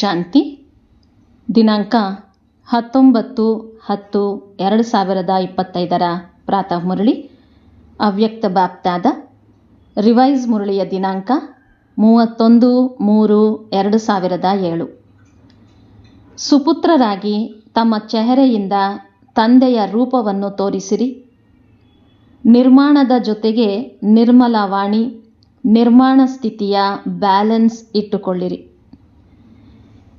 ಶಾಂತಿ, ದಿನಾಂಕ ಹತ್ತೊಂಬತ್ತು ಹತ್ತು ಎರಡು ಸಾವಿರದ ಇಪ್ಪತ್ತೈದರ ಪ್ರಾತಃ ಮುರಳಿ, ಅವ್ಯಕ್ತ ಬಾಪ್ತಾದ, ರಿವೈಸ್ ಮುರಳಿಯ ದಿನಾಂಕ ಮೂವತ್ತೊಂದು ಮೂರು ಎರಡು ಸಾವಿರದ ಏಳು. ಸುಪುತ್ರರಾಗಿ ತಮ್ಮ ಚೆಹರೆಯಿಂದ ತಂದೆಯ ರೂಪವನ್ನು ತೋರಿಸಿರಿ. ನಿರ್ಮಾಣದ ಜೊತೆಗೆ ನಿರ್ಮಲ ವಾಣಿ ನಿರ್ಮಾಣ ಸ್ಥಿತಿಯ ಬ್ಯಾಲೆನ್ಸ್ ಇಟ್ಟುಕೊಳ್ಳಿರಿ.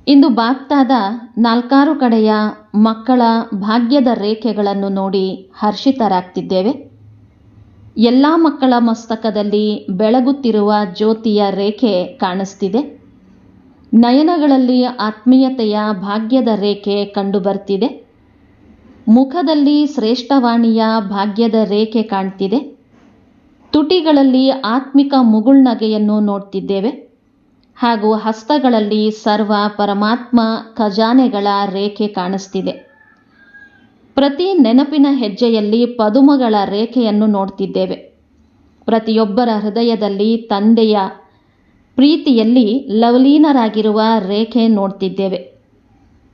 ಇಂದು ಬಾಗ್ತಾದ ನಾಲ್ಕಾರು ಕಡೆಯ ಮಕ್ಕಳ ಭಾಗ್ಯದ ರೇಖೆಗಳನ್ನು ನೋಡಿ ಹರ್ಷಿತರಾಗ್ತಿದ್ದೇವೆ. ಎಲ್ಲ ಮಕ್ಕಳ ಮಸ್ತಕದಲ್ಲಿ ಬೆಳಗುತ್ತಿರುವ ಜ್ಯೋತಿಯ ರೇಖೆ ಕಾಣಿಸ್ತಿದೆ. ನಯನಗಳಲ್ಲಿ ಆತ್ಮೀಯತೆಯ ಭಾಗ್ಯದ ರೇಖೆ ಕಂಡುಬರ್ತಿದೆ. ಮುಖದಲ್ಲಿ ಶ್ರೇಷ್ಠವಾಣಿಯ ಭಾಗ್ಯದ ರೇಖೆ ಕಾಣ್ತಿದೆ. ತುಟಿಗಳಲ್ಲಿ ಆತ್ಮಿಕ ಮುಗುಳ್ನಗೆಯನ್ನು ನೋಡ್ತಿದ್ದೇವೆ. ಹಾಗೂ ಹಸ್ತಗಳಲ್ಲಿ ಸರ್ವ ಪರಮಾತ್ಮ ಖಜಾನೆಗಳ ರೇಖೆ ಕಾಣಿಸ್ತಿದೆ. ಪ್ರತಿ ನೆನಪಿನ ಹೆಜ್ಜೆಯಲ್ಲಿ ಪದುಮಗಳ ರೇಖೆಯನ್ನು ನೋಡ್ತಿದ್ದೇವೆ. ಪ್ರತಿಯೊಬ್ಬರ ಹೃದಯದಲ್ಲಿ ತಂದೆಯ ಪ್ರೀತಿಯಲ್ಲಿ ಲವಲೀನರಾಗಿರುವ ರೇಖೆ ನೋಡ್ತಿದ್ದೇವೆ.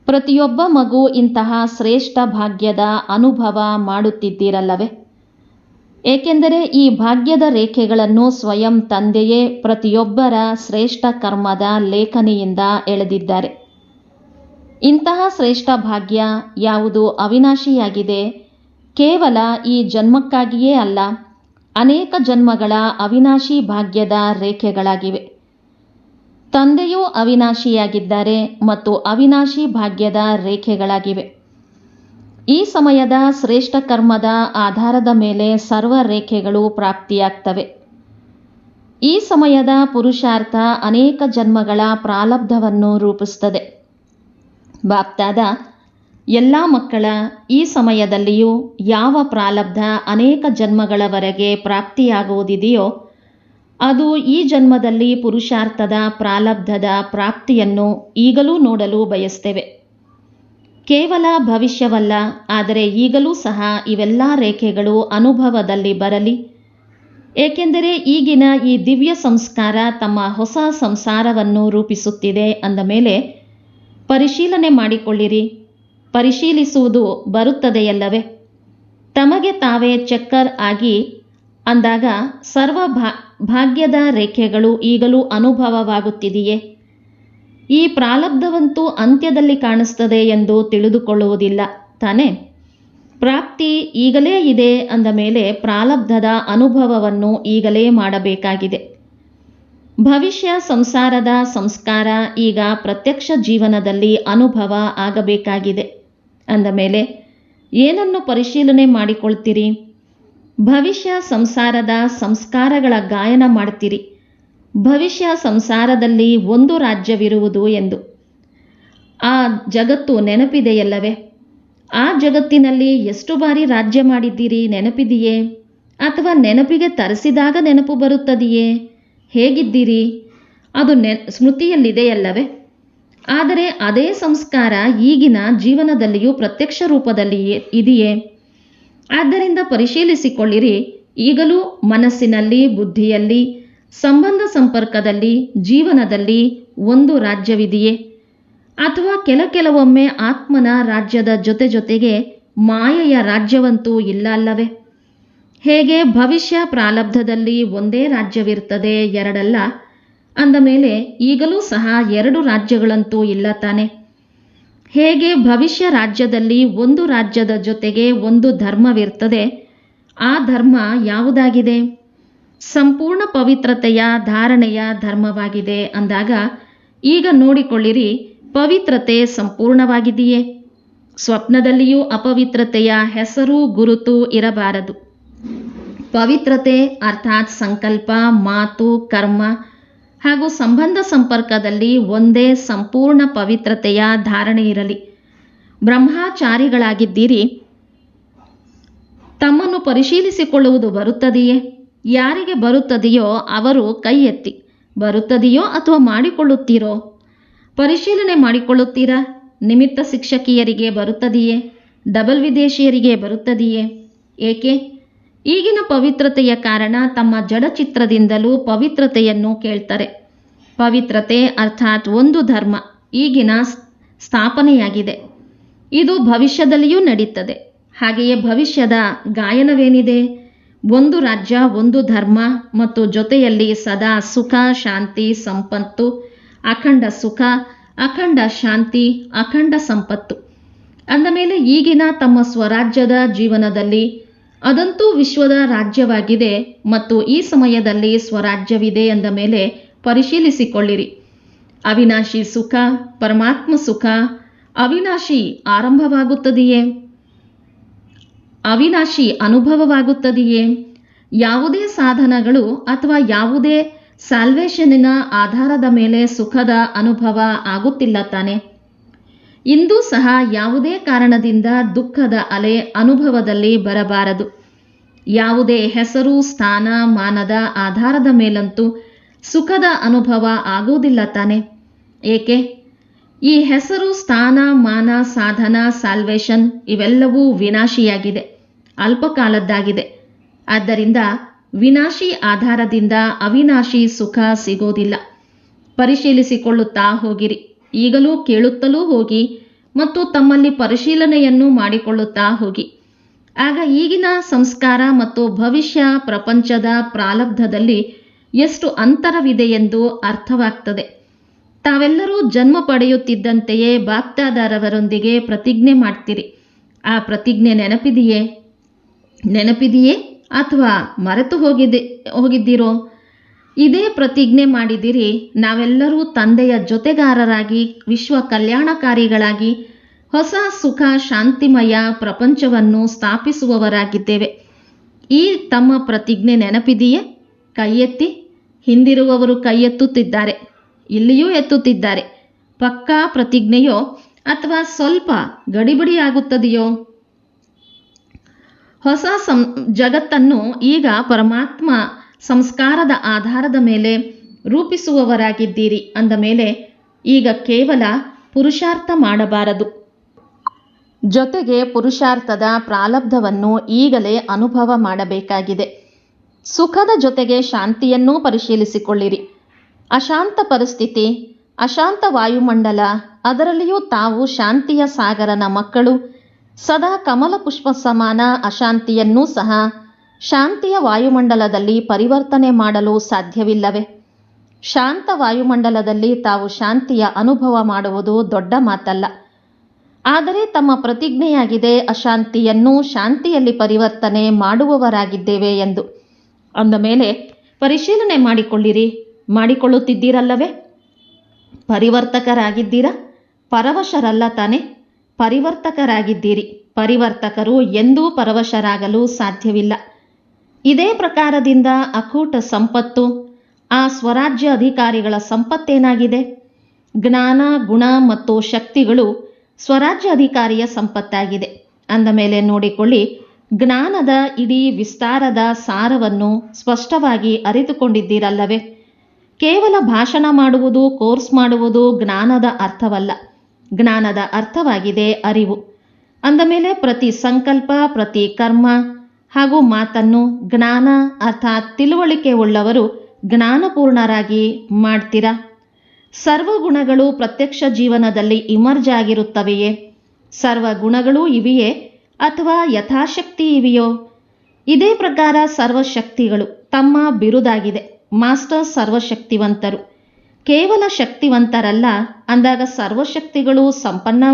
ಪ್ರತಿಯೊಬ್ಬ ಮಗು ಇಂತಹ ಶ್ರೇಷ್ಠ ಭಾಗ್ಯದ ಅನುಭವ ಮಾಡುತ್ತಿದ್ದೀರಲ್ಲವೇ? ಏಕೆಂದರೆ ಈ ಭಾಗ್ಯದ ರೇಖೆಗಳನ್ನು ಸ್ವಯಂ ತಂದೆಯೇ ಪ್ರತಿಯೊಬ್ಬರ ಶ್ರೇಷ್ಠ ಕರ್ಮದ ಲೇಖನಿಯಿಂದ ಎಳೆದಿದ್ದಾರೆ. ಇಂತಹ ಶ್ರೇಷ್ಠ ಭಾಗ್ಯ ಯಾವುದು ಅವಿನಾಶಿಯಾಗಿದೆ? ಕೇವಲ ಈ ಜನ್ಮಕ್ಕಾಗಿಯೇ ಅಲ್ಲ, ಅನೇಕ ಜನ್ಮಗಳ ಅವಿನಾಶಿ ಭಾಗ್ಯದ ರೇಖೆಗಳಾಗಿವೆ. ತಂದೆಯೂ ಅವಿನಾಶಿಯಾಗಿದ್ದಾರೆ ಮತ್ತು ಅವಿನಾಶಿ ಭಾಗ್ಯದ ರೇಖೆಗಳಾಗಿವೆ. ಈ ಸಮಯದ ಶ್ರೇಷ್ಠ ಕರ್ಮದ ಆಧಾರದ ಮೇಲೆ ಸರ್ವ ರೇಖೆಗಳು ಪ್ರಾಪ್ತಿಯಾಗ್ತವೆ. ಈ ಸಮಯದ ಪುರುಷಾರ್ಥ ಅನೇಕ ಜನ್ಮಗಳ ಪ್ರಾಲಬ್ಧವನ್ನು ರೂಪಿಸುತ್ತದೆ. ಬಾಪ್ತಾದ ಎಲ್ಲ ಮಕ್ಕಳ ಈ ಸಮಯದಲ್ಲಿಯೂ ಯಾವ ಪ್ರಾಲಬ್ಧ ಅನೇಕ ಜನ್ಮಗಳವರೆಗೆ ಪ್ರಾಪ್ತಿಯಾಗುವುದಿದೆಯೋ, ಅದು ಈ ಜನ್ಮದಲ್ಲಿ ಪುರುಷಾರ್ಥದ ಪ್ರಾಲಬ್ಧದ ಪ್ರಾಪ್ತಿಯನ್ನು ಈಗಲೂ ನೋಡಲು ಬಯಸ್ತೇವೆ. ಕೇವಲ ಭವಿಷ್ಯವಲ್ಲ, ಆದರೆ ಈಗಲೂ ಸಹ ಇವೆಲ್ಲ ರೇಖೆಗಳು ಅನುಭವದಲ್ಲಿ ಬರಲಿ. ಏಕೆಂದರೆ ಈಗಿನ ಈ ದಿವ್ಯ ಸಂಸ್ಕಾರ ತಮ್ಮ ಹೊಸ ಸಂಸಾರವನ್ನು ರೂಪಿಸುತ್ತಿದೆ ಅಂದ ಮೇಲೆ, ಪರಿಶೀಲನೆ ಮಾಡಿಕೊಳ್ಳಿರಿ. ಪರಿಶೀಲಿಸುವುದು ಬರುತ್ತದೆಯಲ್ಲವೇ? ತಮಗೆ ತಾವೇ ಚಕ್ಕರ್ ಆಗಿ ಅಂದಾಗ ಸರ್ವ ಭಾಗ್ಯದ ರೇಖೆಗಳು ಈಗಲೂ ಅನುಭವವಾಗುತ್ತಿದೆಯೇ? ಈ ಪ್ರಾಲಬ್ಧವಂತೂ ಅಂತ್ಯದಲ್ಲಿ ಕಾಣಿಸ್ತದೆ ಎಂದು ತಿಳಿದುಕೊಳ್ಳುವುದಿಲ್ಲ. ತಾನೇ? ಪ್ರಾಪ್ತಿ ಈಗಲೇ ಇದೆ ಅಂದ ಮೇಲೆ ಪ್ರಾಲಬ್ಧದ ಅನುಭವವನ್ನು ಈಗಲೇ ಮಾಡಬೇಕಾಗಿದೆ. ಭವಿಷ್ಯ ಸಂಸಾರದ ಸಂಸ್ಕಾರ ಈಗ ಪ್ರತ್ಯಕ್ಷ ಜೀವನದಲ್ಲಿ ಅನುಭವ ಆಗಬೇಕಾಗಿದೆ. ಅಂದ ಮೇಲೆ, ಏನನ್ನು ಪರಿಶೀಲನೆ ಮಾಡಿಕೊಳ್ತೀರಿ? ಭವಿಷ್ಯ ಸಂಸಾರದ ಸಂಸ್ಕಾರಗಳ ಗಾಯನ ಮಾಡ್ತೀರಿ. ಭವಿಷ್ಯ ಸಂಸಾರದಲ್ಲಿ ಒಂದು ರಾಜ್ಯವಿರುವುದು ಎಂದು. ಆ ಜಗತ್ತು ನೆನಪಿದೆಯಲ್ಲವೇ? ಆ ಜಗತ್ತಿನಲ್ಲಿ ಎಷ್ಟು ಬಾರಿ ರಾಜ್ಯ ಮಾಡಿದ್ದೀರಿ, ನೆನಪಿದೆಯೇ? ಅಥವಾ ನೆನಪಿಗೆ ತರಿಸಿದಾಗ ನೆನಪು ಬರುತ್ತದೆಯೇ? ಹೇಗಿದ್ದೀರಿ? ಅದು ನೆ, ಸ್ಮೃತಿಯಲ್ಲಿದೆಯಲ್ಲವೇ? ಆದರೆ ಅದೇ ಸಂಸ್ಕಾರ ಈಗಿನ ಜೀವನದಲ್ಲಿಯೂ ಪ್ರತ್ಯಕ್ಷ ರೂಪದಲ್ಲಿ ಇದೆಯೇ? ಆದ್ದರಿಂದ ಪರಿಶೀಲಿಸಿಕೊಳ್ಳಿರಿ. ಈಗಲೂ ಮನಸ್ಸಿನಲ್ಲಿ, ಬುದ್ಧಿಯಲ್ಲಿ ಸಂಬಂಧ ಸಂಪರ್ಕದಲ್ಲಿ, ಜೀವನದಲ್ಲಿ ಒಂದು ರಾಜ್ಯವಿದೆಯೇ? ಅಥವಾ ಕೆಲ ಕೆಲವೊಮ್ಮೆ ಆತ್ಮನ ರಾಜ್ಯದ ಜೊತೆ ಜೊತೆಗೆ ಮಾಯೆಯ ರಾಜ್ಯವಂತೂ ಇಲ್ಲ ಅಲ್ಲವೇ? ಹೇಗೆ ಭವಿಷ್ಯ ಪ್ರಾಲಬ್ಧದಲ್ಲಿ ಒಂದೇ ರಾಜ್ಯವಿರ್ತದೆ ಎರಡಲ್ಲ, ಅಂದ ಮೇಲೆ ಈಗಲೂ ಸಹ ಎರಡು ರಾಜ್ಯಗಳಂತೂ ಇಲ್ಲ ತಾನೆ. ಹೇಗೆ ಭವಿಷ್ಯ ರಾಜ್ಯದಲ್ಲಿ ಒಂದು ರಾಜ್ಯದ ಜೊತೆಗೆ ಒಂದು ಧರ್ಮವಿರ್ತದೆ, ಆ ಧರ್ಮ ಯಾವುದಾಗಿದೆ? ಸಂಪೂರ್ಣ ಪವಿತ್ರತೆಯ ಧಾರಣೆಯ ಧರ್ಮವಾಗಿದೆ ಅಂದಾಗ, ಈಗ ನೋಡಿಕೊಳ್ಳಿರಿ, ಪವಿತ್ರತೆ ಸಂಪೂರ್ಣವಾಗಿದೆಯೇ? ಸ್ವಪ್ನದಲ್ಲಿಯೂ ಅಪವಿತ್ರತೆಯ ಹೆಸರು ಗುರುತು ಇರಬಾರದು. ಪವಿತ್ರತೆ ಅರ್ಥಾತ್ ಸಂಕಲ್ಪ, ಮಾತು, ಕರ್ಮ ಹಾಗೂ ಸಂಬಂಧ ಸಂಪರ್ಕದಲ್ಲಿ ಒಂದೇ ಸಂಪೂರ್ಣ ಪವಿತ್ರತೆಯ ಧಾರಣೆ ಇರಲಿ. ಬ್ರಹ್ಮಚಾರಿಗಳಾಗಿದ್ದೀರಿ. ತಮ್ಮನ್ನು ಪರಿಶೀಲಿಸಿಕೊಳ್ಳುವುದು ಬರುತ್ತದೆಯೇ? ಯಾರಿಗೆ ಬರುತ್ತದೆಯೋ ಅವರು ಕೈ ಎತ್ತಿ ಬರುತ್ತದೆಯೋ ಅಥವಾ ಮಾಡಿಕೊಳ್ಳುತ್ತೀರೋ? ಪರಿಶೀಲನೆ ಮಾಡಿಕೊಳ್ಳುತ್ತೀರಾ? ನಿಮಿತ್ತ ಶಿಕ್ಷಕಿಯರಿಗೆ ಬರುತ್ತದೆಯೇ? ಡಬಲ್ ವಿದೇಶಿಯರಿಗೆ ಬರುತ್ತದೆಯೇ? ಏಕೆ? ಈಗಿನ ಪವಿತ್ರತೆಯ ಕಾರಣ ತಮ್ಮ ಜಡಚಿತ್ರದಿಂದಲೂ ಪವಿತ್ರತೆಯನ್ನು ಕೇಳ್ತಾರೆ. ಪವಿತ್ರತೆ ಅರ್ಥಾತ್ ಒಂದು ಧರ್ಮ, ಈಗಿನ ಸ್ಥಾಪನೆಯಾಗಿದೆ. ಇದು ಭವಿಷ್ಯದಲ್ಲಿಯೂ ನಡೀತದೆ. ಹಾಗೆಯೇ ಭವಿಷ್ಯದ ಗಾಯನವೇನಿದೆ? ಒಂದು ರಾಜ್ಯ, ಒಂದು ಧರ್ಮ ಮತ್ತು ಜೊತೆಯಲ್ಲಿ ಸದಾ ಸುಖ, ಶಾಂತಿ, ಸಂಪತ್ತು, ಅಖಂಡ ಸುಖ, ಅಖಂಡ ಶಾಂತಿ, ಅಖಂಡ ಸಂಪತ್ತು. ಅಂದ ಮೇಲೆ ಈಗಿನ ತಮ್ಮ ಸ್ವರಾಜ್ಯದ ಜೀವನದಲ್ಲಿ ಅದಂತೂ ವಿಶ್ವದ ರಾಜ್ಯವಾಗಿದೆ ಮತ್ತು ಈ ಸಮಯದಲ್ಲಿ ಸ್ವರಾಜ್ಯವಿದೆ ಎಂದ ಮೇಲೆ ಪರಿಶೀಲಿಸಿಕೊಳ್ಳಿರಿ. ಅವಿನಾಶಿ ಸುಖ, ಪರಮಾತ್ಮ ಸುಖ, ಅವಿನಾಶಿ ಆರಂಭವಾಗುತ್ತದೆಯೇ? ಅವಿನಾಶಿ ಅನುಭವವಾಗುತ್ತದೆಯೇ? ಯಾವುದೇ ಸಾಧನಗಳು ಅಥವಾ ಯಾವುದೇ ಸಾಲ್ವೇಷನಿನ ಆಧಾರದ ಮೇಲೆ ಸುಖದ ಅನುಭವ ಆಗುತ್ತಿಲ್ಲ ತಾನೆ. ಇಂದು ಸಹ ಯಾವುದೇ ಕಾರಣದಿಂದ ದುಃಖದ ಅಲೆ ಅನುಭವದಲ್ಲಿ ಬರಬಾರದು. ಯಾವುದೇ ಹೆಸರು, ಸ್ಥಾನ, ಮಾನದ ಆಧಾರದ ಮೇಲಂತೂ ಸುಖದ ಅನುಭವ ಆಗುವುದಿಲ್ಲ ತಾನೆ. ಏಕೆ? ಈ ಹೆಸರು, ಸ್ಥಾನ, ಮಾನ, ಸಾಧನ ಸಾಲ್ವೇಷನ್ ಇವೆಲ್ಲವೂ ವಿನಾಶಿಯಾಗಿದೆ. ಅಲ್ಪಕಾಲದ್ದಾಗಿದೆ. ಆದ್ದರಿಂದ ವಿನಾಶಿ ಆಧಾರದಿಂದ ಅವಿನಾಶಿ ಸುಖ ಸಿಗೋದಿಲ್ಲ. ಪರಿಶೀಲಿಸಿಕೊಳ್ಳುತ್ತಾ ಹೋಗಿರಿ. ಈಗಲೂ ಕೇಳುತ್ತಲೂ ಹೋಗಿ ಮತ್ತು ತಮ್ಮಲ್ಲಿ ಪರಿಶೀಲನೆಯನ್ನು ಮಾಡಿಕೊಳ್ಳುತ್ತಾ ಹೋಗಿ. ಆಗ ಈಗಿನ ಸಂಸ್ಕಾರ ಮತ್ತು ಭವಿಷ್ಯ ಪ್ರಪಂಚದ ಪ್ರಾಲಬ್ಧದಲ್ಲಿ ಎಷ್ಟು ಅಂತರವಿದೆ ಎಂದು ಅರ್ಥವಾಗ್ತದೆ. ತಾವೆಲ್ಲರೂ ಜನ್ಮ ಪಡೆಯುತ್ತಿದ್ದಂತೆಯೇ ಬಾಕ್ತಾದಾರವರೊಂದಿಗೆ ಪ್ರತಿಜ್ಞೆ ಮಾಡ್ತೀರಿ. ಆ ಪ್ರತಿಜ್ಞೆ ನೆನಪಿದೆಯೇ? ನೆನಪಿದೆಯೇ ಅಥವಾ ಮರೆತು ಹೋಗಿದೆ, ಹೋಗಿದ್ದೀರೋ? ಇದೇ ಪ್ರತಿಜ್ಞೆ ಮಾಡಿದಿರಿ. ನಾವೆಲ್ಲರೂ ತಂದೆಯ ಜೊತೆಗಾರರಾಗಿ, ವಿಶ್ವ ಕಲ್ಯಾಣಕಾರಿಗಳಾಗಿ, ಹೊಸ ಸುಖ, ಶಾಂತಿಮಯ ಪ್ರಪಂಚವನ್ನು ಸ್ಥಾಪಿಸುವವರಾಗಿದ್ದೇವೆ. ಈ ತಮ್ಮ ಪ್ರತಿಜ್ಞೆ ನೆನಪಿದೆಯೇ? ಕೈಯೆತ್ತಿ, ಹಿಂದಿರುವವರು ಕೈ ಎತ್ತುತ್ತಿದ್ದಾರೆ ಇಲ್ಲಿಯೂ ಎತ್ತುತ್ತಿದ್ದಾರೆ. ಪಕ್ಕಾ ಪ್ರತಿಜ್ಞೆಯೋ ಅಥವಾ ಸ್ವಲ್ಪ ಗಡಿಬಿಡಿಯಾಗುತ್ತದೆಯೋ? ಹೊಸ ಸಂ, ಜಗತ್ತನ್ನು ಈಗ ಪರಮಾತ್ಮ ಸಂಸ್ಕಾರದ ಆಧಾರದ ಮೇಲೆ ರೂಪಿಸುವವರಾಗಿದ್ದೀರಿ ಅಂದ ಮೇಲೆ ಈಗ ಕೇವಲ ಪುರುಷಾರ್ಥ ಮಾಡಬಾರದು. ಜೊತೆಗೆ ಪುರುಷಾರ್ಥದ ಪ್ರಾಲಬ್ಧವನ್ನು ಈಗಲೇ ಅನುಭವ ಮಾಡಬೇಕಾಗಿದೆ. ಸುಖದ ಜೊತೆಗೆ ಶಾಂತಿಯನ್ನೂ ಪರಿಶೀಲಿಸಿಕೊಳ್ಳಿರಿ. ಅಶಾಂತ ಪರಿಸ್ಥಿತಿ, ಅಶಾಂತ ವಾಯುಮಂಡಲ ಅದರಲ್ಲಿಯೂ ತಾವು ಶಾಂತಿಯ ಸಾಗರನ ಮಕ್ಕಳು ಸದಾ ಕಮಲ ಪುಷ್ಪ ಸಮಾನ ಅಶಾಂತಿಯನ್ನೂ ಸಹ ಶಾಂತಿಯ ವಾಯುಮಂಡಲದಲ್ಲಿ ಪರಿವರ್ತನೆ ಮಾಡಲು ಸಾಧ್ಯವಿಲ್ಲವೇ. ಶಾಂತ ವಾಯುಮಂಡಲದಲ್ಲಿ ತಾವು ಶಾಂತಿಯ ಅನುಭವ ಮಾಡುವುದು ದೊಡ್ಡ ಮಾತಲ್ಲ. ಆದರೆ ತಮ್ಮ ಪ್ರತಿಜ್ಞೆಯಾಗಿದೆ ಅಶಾಂತಿಯನ್ನು ಶಾಂತಿಯಲ್ಲಿ ಪರಿವರ್ತನೆ ಮಾಡುವವರಾಗಿದ್ದೇವೆ ಎಂದು. ಅಂದ ಮೇಲೆ, ಪರಿಶೀಲನೆ ಮಾಡಿಕೊಳ್ಳಿರಿ. ಮಾಡಿಕೊಳ್ಳುತ್ತಿದ್ದೀರಲ್ಲವೇ? ಪರಿವರ್ತಕರಾಗಿದ್ದೀರಾ? ಪರವಶರಲ್ಲ ತಾನೆ. ಪರಿವರ್ತಕರಾಗಿದ್ದೀರಿ. ಪರಿವರ್ತಕರು ಎಂದೂ ಪರವಶರಾಗಲು ಸಾಧ್ಯವಿಲ್ಲ. ಇದೇ ಪ್ರಕಾರದಿಂದ ಅಕೂಟ ಸಂಪತ್ತು, ಆ ಸ್ವರಾಜ್ಯ ಅಧಿಕಾರಿಗಳ ಸಂಪತ್ತೇನಾಗಿದೆ? ಜ್ಞಾನ, ಗುಣ ಮತ್ತು ಶಕ್ತಿಗಳು ಸ್ವರಾಜ್ಯ ಅಧಿಕಾರಿಯ ಸಂಪತ್ತಾಗಿದೆ. ಅಂದ ಮೇಲೆ ನೋಡಿಕೊಳ್ಳಿ, ಜ್ಞಾನದ ಇಡೀ ವಿಸ್ತಾರದ ಸಾರವನ್ನು ಸ್ಪಷ್ಟವಾಗಿ ಅರಿತುಕೊಂಡಿದ್ದೀರಲ್ಲವೇ? ಕೇವಲ ಭಾಷಣ ಮಾಡುವುದು, ಕೋರ್ಸ್ ಮಾಡುವುದು ಜ್ಞಾನದ ಅರ್ಥವಲ್ಲ. ಜ್ಞಾನದ ಅರ್ಥವಾಗಿದೆ ಅರಿವು. ಅಂದ ಮೇಲೆ ಪ್ರತಿ ಸಂಕಲ್ಪ, ಪ್ರತಿ ಕರ್ಮ ಹಾಗೂ ಮಾತನ್ನು ಜ್ಞಾನ ಅರ್ಥಾತ್ ತಿಳುವಳಿಕೆ ಉಳ್ಳವರು ಜ್ಞಾನಪೂರ್ಣರಾಗಿ ಮಾಡ್ತೀರಾ? ಸರ್ವಗುಣಗಳು ಪ್ರತ್ಯಕ್ಷ ಜೀವನದಲ್ಲಿ ಇಮರ್ಜ್ ಆಗಿರುತ್ತವೆಯೇ? ಸರ್ವ ಗುಣಗಳು ಇವೆಯೇ ಅಥವಾ ಯಥಾಶಕ್ತಿ ಇವೆಯೋ? ಇದೇ ಪ್ರಕಾರ ಸರ್ವಶಕ್ತಿಗಳು ತಮ್ಮ ಬಿರುದಾಗಿದೆ. ಮಾಸ್ಟರ್ ಸರ್ವಶಕ್ತಿವಂತರು. ಕೇವಲ ಶಕ್ತಿವಂತರಲ್ಲ, ಅಂದಾಗ ಸರ್ವಶಕ್ತಿಗಳು ಸಂಪನ್ನ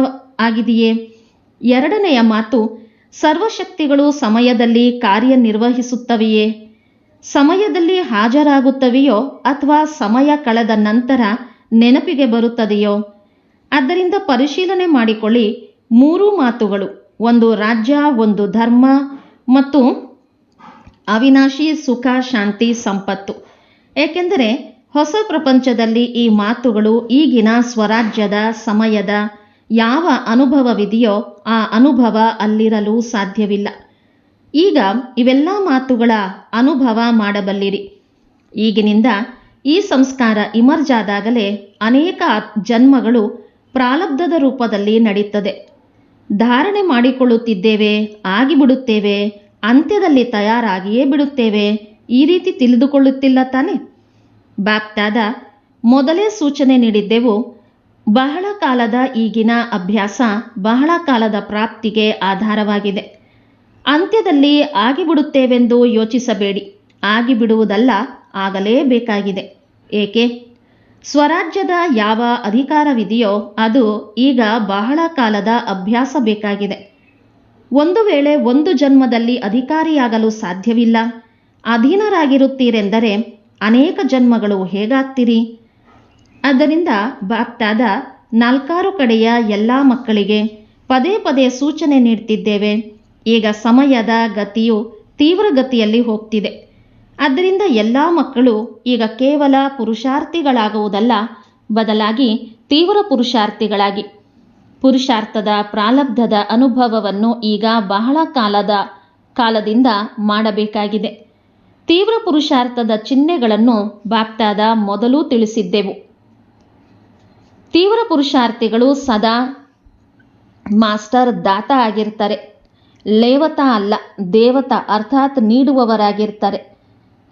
ಆಗಿದೆಯೇ? ಎರಡನೆಯ ಮಾತು, ಸರ್ವಶಕ್ತಿಗಳು ಸಮಯದಲ್ಲಿ ಕಾರ್ಯನಿರ್ವಹಿಸುತ್ತವೆಯೇ? ಸಮಯದಲ್ಲಿ ಹಾಜರಾಗುತ್ತವೆಯೋ ಅಥವಾ ಸಮಯ ಕಳೆದ ನಂತರ ನೆನಪಿಗೆ ಬರುತ್ತದೆಯೋ? ಆದ್ದರಿಂದ ಪರಿಶೀಲನೆ ಮಾಡಿಕೊಳ್ಳಿ. ಮೂರು ಮಾತುಗಳು, ಒಂದು ರಾಜ್ಯ, ಒಂದು ಧರ್ಮ ಮತ್ತು ಅವಿನಾಶಿ, ಸುಖ, ಶಾಂತಿ, ಸಂಪತ್ತು. ಏಕೆಂದರೆ ಹೊಸ ಪ್ರಪಂಚದಲ್ಲಿ ಈ ಮಾತುಗಳು ಈಗಿನ ಸ್ವರಾಜ್ಯದ ಸಮಯದ ಯಾವ ಅನುಭವವಿದೆಯೋ ಆ ಅನುಭವ ಅಲ್ಲಿರಲು ಸಾಧ್ಯವಿಲ್ಲ. ಈಗ ಇವೆಲ್ಲ ಮಾತುಗಳ ಅನುಭವ ಮಾಡಬಲ್ಲಿರಿ. ಈಗಿನಿಂದ ಈ ಸಂಸ್ಕಾರ ಇಮರ್ಜ್ ಆದಾಗಲೇ ಅನೇಕ ಜನ್ಮಗಳು ಪ್ರಾಲಬ್ಧದ ರೂಪದಲ್ಲಿ ನಡೆಯುತ್ತದೆ ಧಾರಣೆ ಮಾಡಿಕೊಳ್ಳುತ್ತಿದ್ದೇವೆ, ಆಗಿಬಿಡುತ್ತೇವೆ, ಅಂತ್ಯದಲ್ಲಿ ತಯಾರಾಗಿಯೇ ಬಿಡುತ್ತೇವೆ, ಈ ರೀತಿ ತಿಳಿದುಕೊಳ್ಳುತ್ತಿಲ್ಲ ತಾನೆ? ಬಾಪ್ತಾದ ಮೊದಲೇ ಸೂಚನೆ ನೀಡಿದ್ದೆವು, ಬಹಳ ಕಾಲದ ಈಗಿನ ಅಭ್ಯಾಸ ಬಹಳ ಕಾಲದ ಪ್ರಾಪ್ತಿಗೆ ಆಧಾರವಾಗಿದೆ. ಅಂತ್ಯದಲ್ಲಿ ಆಗಿಬಿಡುತ್ತೇವೆಂದು ಯೋಚಿಸಬೇಡಿ, ಆಗಿಬಿಡುವುದಲ್ಲ, ಆಗಲೇಬೇಕಾಗಿದೆ. ಏಕೆ? ಸ್ವರಾಜ್ಯದ ಯಾವ ಅಧಿಕಾರವಿದೆಯೋ ಅದು ಈಗ ಬಹಳ ಕಾಲದ ಅಭ್ಯಾಸ ಬೇಕಾಗಿದೆ. ಒಂದು ವೇಳೆ ಒಂದು ಜನ್ಮದಲ್ಲಿ ಅಧಿಕಾರಿಯಾಗಲು ಸಾಧ್ಯವಿಲ್ಲ, ಅಧೀನರಾಗಿರುತ್ತೀರೆಂದರೆ ಅನೇಕ ಜನ್ಮಗಳು ಹೇಗಾಗ್ತೀರಿ? ಅದರಿಂದ ಬಾಪ್ತಾದ ನಾಲ್ಕಾರು ಕಡೆಯ ಎಲ್ಲ ಮಕ್ಕಳಿಗೆ ಪದೇ ಪದೇ ಸೂಚನೆ ನೀಡ್ತಿದ್ದೇವೆ. ಈಗ ಸಮಯದ ಗತಿಯು ತೀವ್ರ ಗತಿಯಲ್ಲಿ ಹೋಗ್ತಿದೆ. ಆದ್ದರಿಂದ ಎಲ್ಲ ಮಕ್ಕಳು ಈಗ ಕೇವಲ ಪುರುಷಾರ್ಥಿಗಳಾಗುವುದಲ್ಲ, ಬದಲಾಗಿ ತೀವ್ರ ಪುರುಷಾರ್ಥಿಗಳಾಗಿ. ಪುರುಷಾರ್ಥದ ಪ್ರಾಲಬ್ಧದ ಅನುಭವವನ್ನು ಈಗ ಬಹಳ ಕಾಲದ ಕಾಲದಿಂದ ಮಾಡಬೇಕಾಗಿದೆ. ತೀವ್ರ ಪುರುಷಾರ್ಥದ ಚಿಹ್ನೆಗಳನ್ನು ಬಾಪ್ತಾದ ಮೊದಲು ತಿಳಿಸಿದ್ದೆವು. ತೀವ್ರ ಪುರುಷಾರ್ಥಿಗಳು ಸದಾ ಮಾಸ್ಟರ್ ದಾತ ಆಗಿರ್ತಾರೆ. ಲೇವತ ಅಲ್ಲ, ದೇವತ ಅರ್ಥಾತ್ ನೀಡುವವರಾಗಿರ್ತಾರೆ.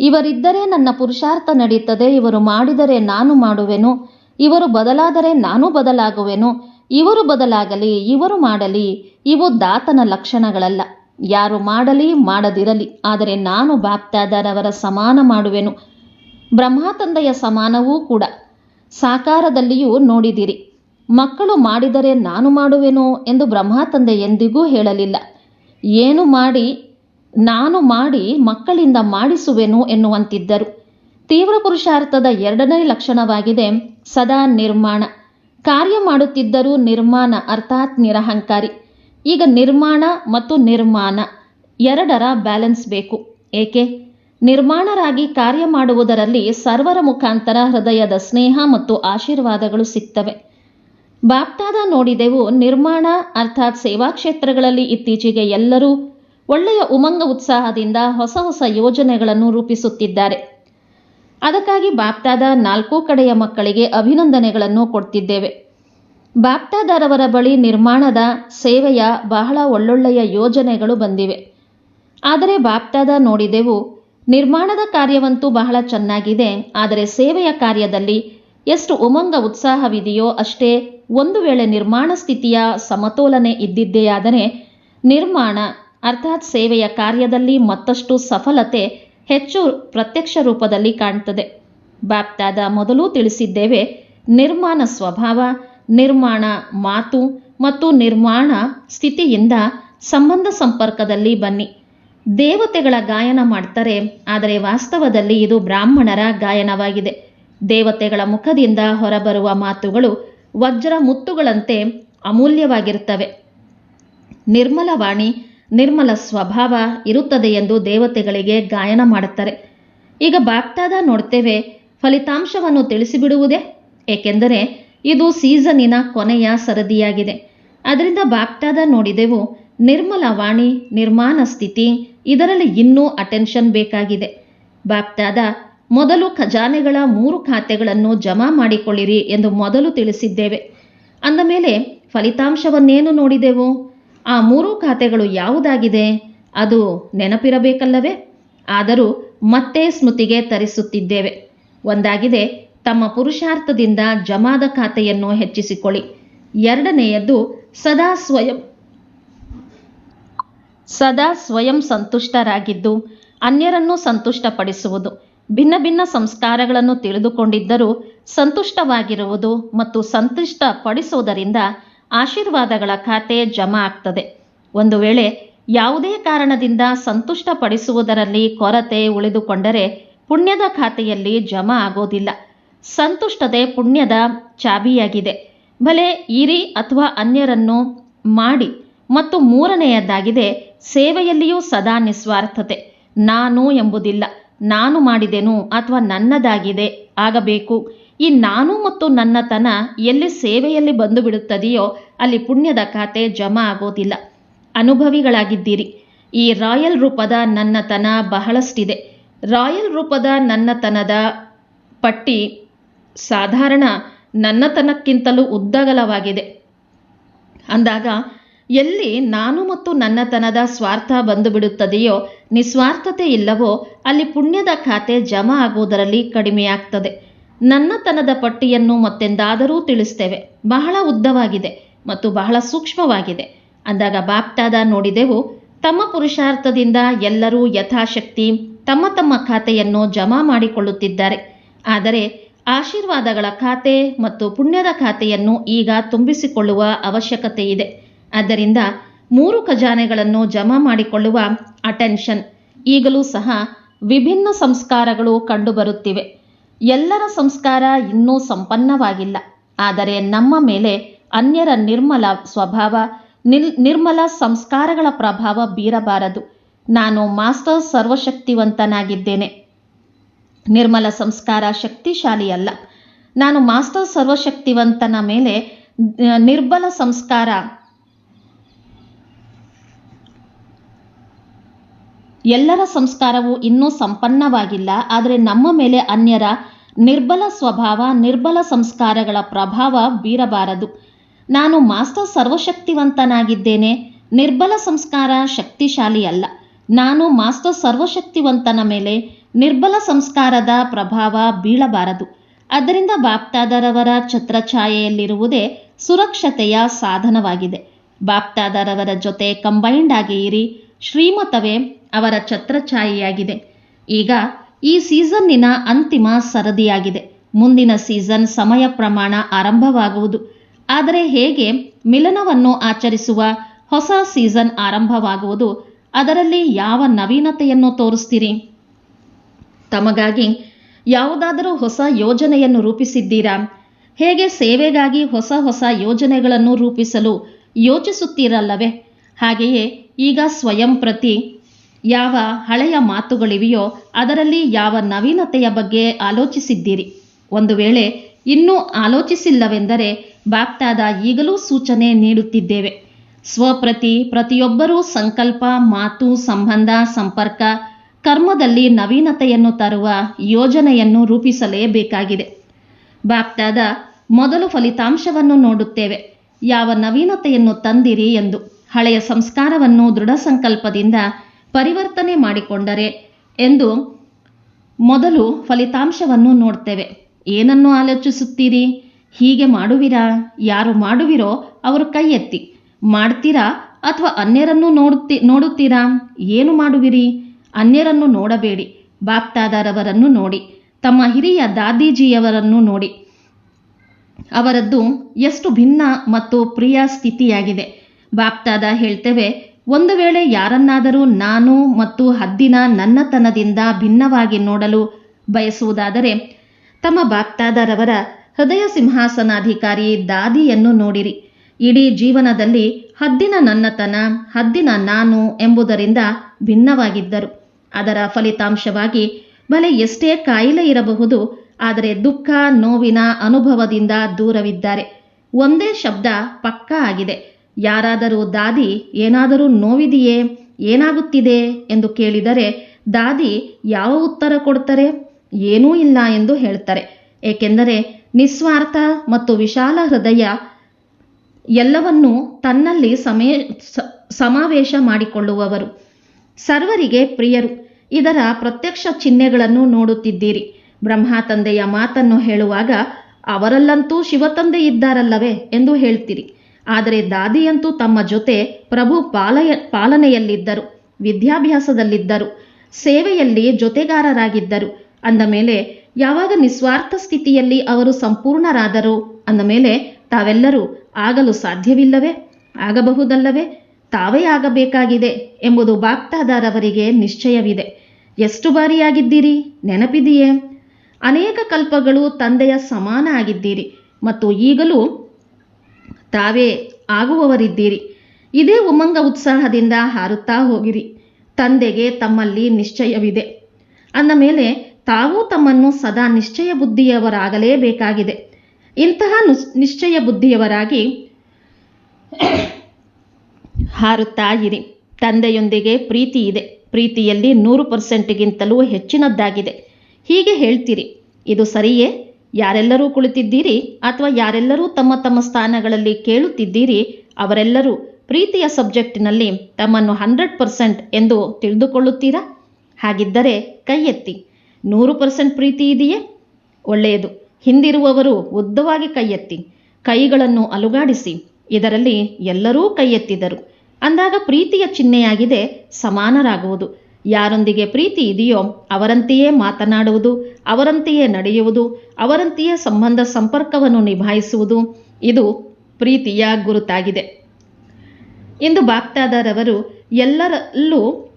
ಇವರಿದ್ದರೆ ನನ್ನ ಪುರುಷಾರ್ಥ ನಡೆಯುತ್ತದೆ ಇವರು ಮಾಡಿದರೆ ನಾನು ಮಾಡುವೆನು, ಇವರು ಬದಲಾದರೆ ನಾನು ಬದಲಾಗುವೆನು, ಇವರು ಬದಲಾಗಲಿ, ಇವರು ಮಾಡಲಿ, ಇವು ದಾತನ ಲಕ್ಷಣಗಳಲ್ಲ. ಯಾರು ಮಾಡಲಿ ಮಾಡದಿರಲಿ, ಆದರೆ ನಾನು ಬಾಪ್ತಾದರವರ ಸಮಾನ ಮಾಡುವೆನು. ಬ್ರಹ್ಮ ತಂದೆಯ ಸಮಾನವೂ ಕೂಡ. ಸಾಕಾರದಲ್ಲಿಯೂ ನೋಡಿದಿರಿ. ಮಕ್ಕಳು ಮಾಡಿದರೆ ನಾನು ಮಾಡುವೆನು ಎಂದು ಬ್ರಹ್ಮ ತಂದೆ ಎಂದಿಗೂ ಹೇಳಲಿಲ್ಲ. ಏನು ಮಾಡಿ, ನಾನು ಮಾಡಿ ಮಕ್ಕಳಿಂದ ಮಾಡಿಸುವೆನು ಎನ್ನುವಂತಿದ್ದರು. ತೀವ್ರ ಪುರುಷಾರ್ಥದ ಎರಡನೇ ಲಕ್ಷಣವಾಗಿದೆ ಸದಾ ನಿರ್ಮಾಣ. ಕಾರ್ಯ ಮಾಡುತ್ತಿದ್ದರೂ ನಿರ್ಮಾಣ, ಅರ್ಥಾತ್ ನಿರಹಂಕಾರಿ. ಈಗ ನಿರ್ಮಾಣ ಮತ್ತು ನಿರ್ಮಾಣ ಎರಡರ ಬ್ಯಾಲೆನ್ಸ್ ಬೇಕು. ಏಕೆ? ನಿರ್ಮಾಣರಾಗಿ ಕಾರ್ಯ ಮಾಡುವುದರಲ್ಲಿ ಸರ್ವರ ಮುಖಾಂತರ ಹೃದಯದ ಸ್ನೇಹ ಮತ್ತು ಆಶೀರ್ವಾದಗಳು ಸಿಗ್ತವೆ. ಬಾಪ್ತಾದ ನೋಡಿದೆವು, ನಿರ್ಮಾಣ ಅರ್ಥಾತ್ ಸೇವಾ ಕ್ಷೇತ್ರಗಳಲ್ಲಿ ಇತ್ತೀಚೆಗೆ ಎಲ್ಲರೂ ಒಳ್ಳೆಯ ಉಮಂಗ ಉತ್ಸಾಹದಿಂದ ಹೊಸ ಹೊಸ ಯೋಜನೆಗಳನ್ನು ರೂಪಿಸುತ್ತಿದ್ದಾರೆ. ಅದಕ್ಕಾಗಿ ಬಾಪ್ತಾದ ನಾಲ್ಕು ಕಡೆಯ ಮಕ್ಕಳಿಗೆ ಅಭಿನಂದನೆಗಳನ್ನು ಕೊಡ್ತಿದ್ದೇವೆ. ಬಾಪ್ತಾದರವರ ಬಳಿ ನಿರ್ಮಾಣದ ಸೇವೆಯ ಬಹಳ ಒಳ್ಳೊಳ್ಳೆಯ ಯೋಜನೆಗಳು ಬಂದಿವೆ. ಆದರೆ ಬಾಪ್ಟಾದ ನೋಡಿದೆವು, ನಿರ್ಮಾಣದ ಕಾರ್ಯವಂತೂ ಬಹಳ ಚೆನ್ನಾಗಿದೆ, ಆದರೆ ಸೇವೆಯ ಕಾರ್ಯದಲ್ಲಿ ಎಷ್ಟು ಉಮಂಗ ಉತ್ಸಾಹವಿದೆಯೋ ಅಷ್ಟೇ ಒಂದು ವೇಳೆ ನಿರ್ಮಾಣ ಸ್ಥಿತಿಯ ಸಮತೋಲನೆ ಇದ್ದಿದ್ದೆಯಾದರೆ ನಿರ್ಮಾಣ, ಅರ್ಥಾತ್ ಸೇವೆಯ ಕಾರ್ಯದಲ್ಲಿ ಮತ್ತಷ್ಟು ಸಫಲತೆ ಹೆಚ್ಚು ಪ್ರತ್ಯಕ್ಷ ರೂಪದಲ್ಲಿ ಕಾಣ್ತದೆ. ಬಾಪ್ತಾದ ಮೊದಲು ತಿಳಿಸಿದ್ದೇವೆ, ನಿರ್ಮಾಣ ಸ್ವಭಾವ ನಿರ್ಮಾಣ ಮಾತು ಮತ್ತು ನಿರ್ಮಾಣ ಸ್ಥಿತಿಯಿಂದ ಸಂಬಂಧ ಸಂಪರ್ಕದಲ್ಲಿ ಬನ್ನಿ. ದೇವತೆಗಳ ಗಾಯನ ಮಾಡ್ತಾರೆ, ಆದರೆ ವಾಸ್ತವದಲ್ಲಿ ಇದು ಬ್ರಾಹ್ಮಣರ ಗಾಯನವಾಗಿದೆ. ದೇವತೆಗಳ ಮುಖದಿಂದ ಹೊರಬರುವ ಮಾತುಗಳು ವಜ್ರ ಮುತ್ತುಗಳಂತೆ ಅಮೂಲ್ಯವಾಗಿರುತ್ತವೆ. ನಿರ್ಮಲ ವಾಣಿ ನಿರ್ಮಲ ಸ್ವಭಾವ ಇರುತ್ತದೆ ಎಂದು ದೇವತೆಗಳಿಗೆ ಗಾಯನ ಮಾಡುತ್ತಾರೆ. ಈಗ ಬಾಕ್ತಾದ ನೋಡ್ತೇವೆ, ಫಲಿತಾಂಶವನ್ನು ತಿಳಿಸಿಬಿಡುವುದೇ? ಏಕೆಂದರೆ ಇದು ಸೀಸನಿನ ಕೊನೆಯ ಸರದಿಯಾಗಿದೆ. ಅದರಿಂದ ಬಾಕ್ಟಾದ ನೋಡಿದೆವು, ನಿರ್ಮಲ ವಾಣಿ, ನಿರ್ಮಾಣ ಸ್ಥಿತಿ, ಇದರಲ್ಲಿ ಇನ್ನೂ ಅಟೆನ್ಷನ್ ಬೇಕಾಗಿದೆ. ಬಾಕ್ಟಾದ ಮೊದಲು ಖಜಾನೆಗಳ ಮೂರು ಖಾತೆಗಳನ್ನು ಜಮಾ ಮಾಡಿಕೊಳ್ಳಿರಿ ಎಂದು ಮೊದಲು ತಿಳಿಸಿದ್ದೇವೆ. ಅಂದ ಮೇಲೆ, ಫಲಿತಾಂಶವನ್ನೇನು ನೋಡಿದೆವು? ಆ ಮೂರು ಖಾತೆಗಳು ಯಾವುದಾಗಿದೆ? ಅದು ನೆನಪಿರಬೇಕಲ್ಲವೇ? ಆದರೂ ಮತ್ತೆ ಸ್ಮೃತಿಗೆ ತರಿಸುತ್ತಿದ್ದೇವೆ. ಒಂದಾಗಿದೆ ತಮ್ಮ ಪುರುಷಾರ್ಥದಿಂದ ಜಮಾದ ಖಾತೆಯನ್ನು ಹೆಚ್ಚಿಸಿಕೊಳ್ಳಿ. ಎರಡನೆಯದ್ದು ಸದಾ ಸ್ವಯಂ ಸದಾ ಸ್ವಯಂ ಸಂತುಷ್ಟರಾಗಿದ್ದು, ಅನ್ಯರನ್ನು ಸಂತುಷ್ಟಪಡಿಸುವುದು. ಭಿನ್ನ ಭಿನ್ನ ಸಂಸ್ಕಾರಗಳನ್ನು ತಿಳಿದುಕೊಂಡಿದ್ದರೂ ಸಂತುಷ್ಟವಾಗಿರುವುದು ಮತ್ತು ಸಂತುಷ್ಟಪಡಿಸುವುದರಿಂದ ಆಶೀರ್ವಾದಗಳ ಖಾತೆ ಜಮಾ ಆಗ್ತದೆ. ಒಂದು ವೇಳೆ ಯಾವುದೇ ಕಾರಣದಿಂದ ಸಂತುಷ್ಟಪಡಿಸುವುದರಲ್ಲಿ ಕೊರತೆ ಉಳಿದುಕೊಂಡರೆ ಪುಣ್ಯದ ಖಾತೆಯಲ್ಲಿ ಜಮಾ ಆಗೋದಿಲ್ಲ. ಸಂತುಷ್ಟತೆ ಪುಣ್ಯದ ಚಾಬಿಯಾಗಿದೆ. ಭಲೆ ಇರಿ ಅಥವಾ ಅನ್ಯರನ್ನು ಮಾಡಿ ಮತ್ತು ಮೂರನೆಯದಾಗಿದೆ, ಸೇವೆಯಲ್ಲಿಯೂ ಸದಾ ನಿಸ್ವಾರ್ಥತೆ. ನಾನು ಎಂಬುದಿಲ್ಲ, ನಾನು ಮಾಡಿದೆನು ಅಥವಾ ನನ್ನದಾಗಿದೆ ಆಗಬೇಕು. ಈ ನಾನು ಮತ್ತು ನನ್ನತನ ಎಲ್ಲಿ ಸೇವೆಯಲ್ಲಿ ಬಂದು ಬಿಡುತ್ತದೆಯೋ ಅಲ್ಲಿ ಪುಣ್ಯದ ಖಾತೆ ಜಮಾ ಆಗೋದಿಲ್ಲ. ಅನುಭವಿಗಳಾಗಿದ್ದೀರಿ. ಈ ರಾಯಲ್ ರೂಪದ ನನ್ನತನ ಬಹಳಷ್ಟಿದೆ. ರಾಯಲ್ ರೂಪದ ನನ್ನತನದ ಪಟ್ಟಿ ಸಾಧಾರಣ ನನ್ನತನಕ್ಕಿಂತಲೂ ಉದ್ದಗಲವಾಗಿದೆ. ಅಂದಾಗ, ಎಲ್ಲಿ ನಾನು ಮತ್ತು ನನ್ನತನದ ಸ್ವಾರ್ಥ ಬಂದುಬಿಡುತ್ತದೆಯೋ ನಿಸ್ವಾರ್ಥತೆ ಇಲ್ಲವೋ ಅಲ್ಲಿ ಪುಣ್ಯದ ಖಾತೆ ಜಮಾ ಆಗುವುದರಲ್ಲಿ ಕಡಿಮೆಯಾಗ್ತದೆ. ನನ್ನತನದ ಪಟ್ಟಿಯನ್ನು ಮತ್ತೆಂದಾದರೂ ತಿಳಿಸ್ತೇವೆ. ಬಹಳ ಉದ್ದವಾಗಿದೆ ಮತ್ತು ಬಹಳ ಸೂಕ್ಷ್ಮವಾಗಿದೆ. ಅಂದಾಗ, ಬಾಪ್ತಾದ ನೋಡಿದೆವು, ತಮ್ಮ ಪುರುಷಾರ್ಥದಿಂದ ಎಲ್ಲರೂ ಯಥಾಶಕ್ತಿ ತಮ್ಮ ತಮ್ಮ ಖಾತೆಯನ್ನು ಜಮಾ ಮಾಡಿಕೊಳ್ಳುತ್ತಿದ್ದಾರೆ. ಆದರೆ ಆಶೀರ್ವಾದಗಳ ಖಾತೆ ಮತ್ತು ಪುಣ್ಯದ ಖಾತೆಯನ್ನು ಈಗ ತುಂಬಿಸಿಕೊಳ್ಳುವ ಅವಶ್ಯಕತೆ ಇದೆ ಆದ್ದರಿಂದ ಮೂರು ಖಜಾನೆಗಳನ್ನು ಜಮಾ ಮಾಡಿಕೊಳ್ಳುವ ಅಟೆನ್ಷನ್. ಈಗಲೂ ಸಹ ವಿಭಿನ್ನ ಸಂಸ್ಕಾರಗಳು ಕಂಡುಬರುತ್ತಿವೆ. ಎಲ್ಲರ ಸಂಸ್ಕಾರ ಇನ್ನೂ ಸಂಪನ್ನವಾಗಿಲ್ಲ. ಆದರೆ ನಮ್ಮ ಮೇಲೆ ಅನ್ಯರ ನಿರ್ಮಲ ಸ್ವಭಾವ, ನಿಲ್, ನಿರ್ಮಲ ಸಂಸ್ಕಾರಗಳ ಪ್ರಭಾವ ಬೀರಬಾರದು. ನಾನು ಮಾಸ್ಟರ್ ಸರ್ವಶಕ್ತಿವಂತನಾಗಿದ್ದೇನೆ. ನಿರ್ಮಲ ಸಂಸ್ಕಾರ ಶಕ್ತಿಶಾಲಿ ಅಲ್ಲ ನಾನು ಮಾಸ್ಟರ್ ಸರ್ವಶಕ್ತಿವಂತನ ಮೇಲೆ ನಿರ್ಬಲ ಸಂಸ್ಕಾರ ಎಲ್ಲರ ಸಂಸ್ಕಾರವು ಇನ್ನೂ ಸಂಪನ್ನವಾಗಿಲ್ಲ, ಆದರೆ ನಮ್ಮ ಮೇಲೆ ಅನ್ಯರ ನಿರ್ಬಲ ಸ್ವಭಾವ, ನಿರ್ಬಲ ಸಂಸ್ಕಾರಗಳ ಪ್ರಭಾವ ಬೀರಬಾರದು. ನಾನು ಮಾಸ್ಟರ್ ಸರ್ವಶಕ್ತಿವಂತನಾಗಿದ್ದೇನೆ, ನಿರ್ಬಲ ಸಂಸ್ಕಾರ ಶಕ್ತಿಶಾಲಿ ಅಲ್ಲ ನಾನು ಮಾಸ್ಟರ್ ಸರ್ವಶಕ್ತಿವಂತನ ಮೇಲೆ ನಿರ್ಬಲ ಸಂಸ್ಕಾರದ ಪ್ರಭಾವ ಬೀಳಬಾರದು. ಅದರಿಂದ ಬಾಪ್ತಾದರವರ ಛತ್ರಛಾಯೆಯಲ್ಲಿರುವುದೇ ಸುರಕ್ಷತೆಯ ಸಾಧನವಾಗಿದೆ. ಬಾಪ್ತಾದರವರ ಜೊತೆ ಕಂಬೈಂಡ್ ಆಗಿ ಇರಿ. ಶ್ರೀಮತವೇ, ಅವರ ಛತ್ರಛಾಯೆಯಾಗಿದೆ. ಈಗ ಈ ಸೀಸನ್ನಿನ ಅಂತಿಮ ಸರದಿಯಾಗಿದೆ. ಮುಂದಿನ ಸೀಸನ್ ಸಮಯ ಪ್ರಮಾಣ ಆರಂಭವಾಗುವುದು. ಆದರೆ ಹೇಗೆ ಮಿಲನವನ್ನು ಆಚರಿಸುವ ಹೊಸ ಸೀಸನ್ ಆರಂಭವಾಗುವುದು, ಅದರಲ್ಲಿ ಯಾವ ನವೀನತೆಯನ್ನು ತೋರಿಸ್ತೀರಿ? ತಮಗಾಗಿ ಯಾವುದಾದರೂ ಹೊಸ ಯೋಜನೆಯನ್ನು ರೂಪಿಸಿದ್ದೀರಾ? ಹೇಗೆ ಸೇವೆಗಾಗಿ ಹೊಸ ಹೊಸ ಯೋಜನೆಗಳನ್ನು ರೂಪಿಸಲು ಯೋಚಿಸುತ್ತೀರಲ್ಲವೇ? ಹಾಗೆಯೇ ಈಗ ಸ್ವಯಂ ಪ್ರತಿ ಯಾವ ಹಳೆಯ ಮಾತುಗಳಿವೆಯೋ ಅದರಲ್ಲಿ ಯಾವ ನವೀನತೆಯ ಬಗ್ಗೆ ಆಲೋಚಿಸಿದ್ದೀರಿ? ಒಂದು ವೇಳೆ ಇನ್ನೂ ಆಲೋಚಿಸಿಲ್ಲವೆಂದರೆ ಬಾಪ್ತಾದ ಈಗಲೂ ಸೂಚನೆ ನೀಡುತ್ತಿದ್ದೇವೆ. ಸ್ವಪ್ರತಿ ಪ್ರತಿಯೊಬ್ಬರೂ ಸಂಕಲ್ಪ, ಮಾತು, ಸಂಬಂಧ, ಸಂಪರ್ಕ ಕರ್ಮದಲ್ಲಿ ನವೀನತೆಯನ್ನು ತರುವ ಯೋಜನೆಯನ್ನು ರೂಪಿಸಲೇಬೇಕಾಗಿದೆ. ಬಾಪ್ತಾದ ಮೊದಲು ಫಲಿತಾಂಶವನ್ನು ನೋಡುತ್ತೇವೆ. ಯಾವ ನವೀನತೆಯನ್ನು ತಂದಿರಿ ಎಂದು ಹಳೆಯ ಸಂಸ್ಕಾರವನ್ನು ದೃಢ ಸಂಕಲ್ಪದಿಂದ ಪರಿವರ್ತನೆ ಮಾಡಿಕೊಂಡರೆ ಎಂದು ಮೊದಲು ಫಲಿತಾಂಶವನ್ನು ನೋಡ್ತೇವೆ. ಏನನ್ನು ಆಲೋಚಿಸುತ್ತೀರಿ? ಹೀಗೆ ಮಾಡುವಿರಾ? ಯಾರು ಮಾಡುವಿರೋ ಅವರು ಕೈ ಎತ್ತಿ ಮಾಡ್ತೀರಾ ಅಥವಾ ಅನ್ಯರನ್ನು ನೋಡುತ್ತಿ, ನೋಡುತ್ತೀರಾ? ಏನು ಮಾಡುವಿರಿ? ಅನ್ಯರನ್ನು ನೋಡಬೇಡಿ, ಬಾಪ್ತಾದಾರವರನ್ನು ನೋಡಿ, ತಮ್ಮ ಹಿರಿಯ ದಾದೀಜಿಯವರನ್ನು ನೋಡಿ. ಅವರದ್ದು ಎಷ್ಟು ಭಿನ್ನ ಮತ್ತು ಪ್ರಿಯ ಸ್ಥಿತಿಯಾಗಿದೆ. ಬಾಪ್ತಾದ ಹೇಳ್ತೇವೆ, ಒಂದು ವೇಳೆ ಯಾರನ್ನಾದರೂ ನಾನು ಮತ್ತು ಹದ್ದಿನ ನನ್ನತನದಿಂದ ಭಿನ್ನವಾಗಿ ನೋಡಲು ಬಯಸುವುದಾದರೆ, ತಮ್ಮ ಬಾಪ್ತಾದರವರ ಹೃದಯ ಸಿಂಹಾಸನಾಧಿಕಾರಿ ದಾದಿಯನ್ನು ನೋಡಿರಿ. ಇಡೀ ಜೀವನದಲ್ಲಿ ಹದ್ದಿನ ನನ್ನತನ, ಹದ್ದಿನ ನಾನು ಎಂಬುದರಿಂದ ಭಿನ್ನವಾಗಿದ್ದರು. ಅದರ ಫಲಿತಾಂಶವಾಗಿ ಭಲೆ ಎಷ್ಟೇ ಕಾಯಿಲೆ ಇರಬಹುದು, ಆದರೆ ದುಃಖ, ನೋವಿನ ಅನುಭವದಿಂದ ದೂರವಿದ್ದಾರೆ. ಒಂದೇ ಶಬ್ದ ಪಕ್ಕಾ ಆಗಿದೆ. ಯಾರಾದರೂ ದಾದಿ, ಏನಾದರೂ ನೋವಿದೆಯೇ, ಏನಾಗುತ್ತಿದೆ ಎಂದು ಕೇಳಿದರೆ, ದಾದಿ, ಯಾವ ಉತ್ತರ ಕೊಡ್ತಾರೆ? ಏನೂ ಇಲ್ಲ ಎಂದು ಹೇಳ್ತಾರೆ. ಏಕೆಂದರೆ ನಿಸ್ವಾರ್ಥ ಮತ್ತು ವಿಶಾಲ ಹೃದಯ ಎಲ್ಲವನ್ನೂ ತನ್ನಲ್ಲಿ ಸಮೇ ಸಮಾವೇಶ ಮಾಡಿಕೊಳ್ಳುವವರು. ಸರ್ವರಿಗೆ ಪ್ರಿಯರು. ಇದರ ಪ್ರತ್ಯಕ್ಷ ಚಿಹ್ನೆಗಳನ್ನು ನೋಡುತ್ತಿದ್ದೀರಿ. ಬ್ರಹ್ಮ ತಂದೆಯ ಮಾತನ್ನು ಹೇಳುವಾಗ ಅವರಲ್ಲಂತೂ ಶಿವತಂದೆ ಇದ್ದಾರಲ್ಲವೇ ಎಂದು ಹೇಳ್ತೀರಿ. ಆದರೆ ದಾದಿಯಂತೂ ತಮ್ಮ ಜೊತೆ ಪ್ರಭು ಪಾಲಯ, ಪಾಲನೆಯಲ್ಲಿದ್ದರು, ವಿದ್ಯಾಭ್ಯಾಸದಲ್ಲಿದ್ದರು, ಸೇವೆಯಲ್ಲಿ ಜೊತೆಗಾರರಾಗಿದ್ದರು. ಅಂದ ಮೇಲೆ, ಯಾವಾಗ ನಿಸ್ವಾರ್ಥ ಸ್ಥಿತಿಯಲ್ಲಿ ಅವರು ಸಂಪೂರ್ಣರಾದರು? ಅಂದ ಮೇಲೆ, ತಾವೆಲ್ಲರೂ ಆಗಲು ಸಾಧ್ಯವಿಲ್ಲವೇ? ಆಗಬಹುದಲ್ಲವೇ? ತಾವೇ ಆಗಬೇಕಾಗಿದೆ ಎಂಬುದು ಬಾಕ್ತಾದಾರವರಿಗೆ ನಿಶ್ಚಯವಿದೆ. ಎಷ್ಟು ಬಾರಿಯಾಗಿದ್ದೀರಿ? ನೆನಪಿದೆಯೇ? ಅನೇಕ ಕಲ್ಪಗಳು ತಂದೆಯ ಸಮಾನ ಆಗಿದ್ದೀರಿ ಮತ್ತು ಈಗಲೂ ತಾವೇ ಆಗುವವರಿದ್ದೀರಿ. ಇದೇ ಉಮಂಗ ಉತ್ಸಾಹದಿಂದ ಹಾರುತ್ತಾ ಹೋಗಿರಿ. ತಂದೆಗೆ ತಮ್ಮಲ್ಲಿ ನಿಶ್ಚಯವಿದೆ. ಅಂದ ಮೇಲೆ ತಾವೂ ತಮ್ಮನ್ನು ಸದಾ ನಿಶ್ಚಯ ಬುದ್ಧಿಯವರಾಗಲೇಬೇಕಾಗಿದೆ. ಇಂತಹ ನಿಶ್ಚಯ ಬುದ್ಧಿಯವರಾಗಿ ಹಾರುತ್ತಾ ಇರಿ ತಂದೆಯೊಂದಿಗೆ ಪ್ರೀತಿ ಇದೆ. ಪ್ರೀತಿಯಲ್ಲಿ ನೂರು ಪರ್ಸೆಂಟ್ಗಿಂತಲೂ ಹೆಚ್ಚಿನದ್ದಾಗಿದೆ. ಹೀಗೆ ಹೇಳ್ತೀರಿ, ಇದು ಸರಿಯೇ? ಯಾರೆಲ್ಲರೂ ಕುಳಿತಿದ್ದೀರಿ ಅಥವಾ ಯಾರೆಲ್ಲರೂ ತಮ್ಮ ತಮ್ಮ ಸ್ಥಾನಗಳಲ್ಲಿ ಕೇಳುತ್ತಿದ್ದೀರಿ? ಅವರೆಲ್ಲರೂ ಪ್ರೀತಿಯ ಸಬ್ಜೆಕ್ಟಿನಲ್ಲಿ ತಮ್ಮನ್ನು ಹಂಡ್ರೆಡ್ ಪರ್ಸೆಂಟ್ ಎಂದು ತಿಳಿದುಕೊಳ್ಳುತ್ತೀರಾ? ಹಾಗಿದ್ದರೆ ಕೈ ಎತ್ತಿ ನೂರು ಪರ್ಸೆಂಟ್ ಪ್ರೀತಿ ಇದೆಯೇ? ಒಳ್ಳೆಯದು. ಹಿಂದಿರುವವರು ಉದ್ದವಾಗಿ ಕೈ ಎತ್ತಿ ಕೈಗಳನ್ನು ಅಲುಗಾಡಿಸಿ. ಇದರಲ್ಲಿ ಎಲ್ಲರೂ ಕೈ ಎತ್ತಿದರು ಅಂದಾಗ ಪ್ರೀತಿಯ ಚಿಹ್ನೆಯಾಗಿದೆ ಸಮಾನರಾಗುವುದು. ಯಾರೊಂದಿಗೆ ಪ್ರೀತಿ ಇದೆಯೋ ಅವರಂತೆಯೇ ಮಾತನಾಡುವುದು, ಅವರಂತೆಯೇ ನಡೆಯುವುದು, ಅವರಂತೆಯೇ ಸಂಬಂಧ ಸಂಪರ್ಕವನ್ನು ನಿಭಾಯಿಸುವುದು, ಇದು ಪ್ರೀತಿಯ ಗುರುತಾಗಿದೆ. ಇಂದು ಬಾಗ್ದಾದರವರು ಎಲ್ಲರಲ್ಲೂ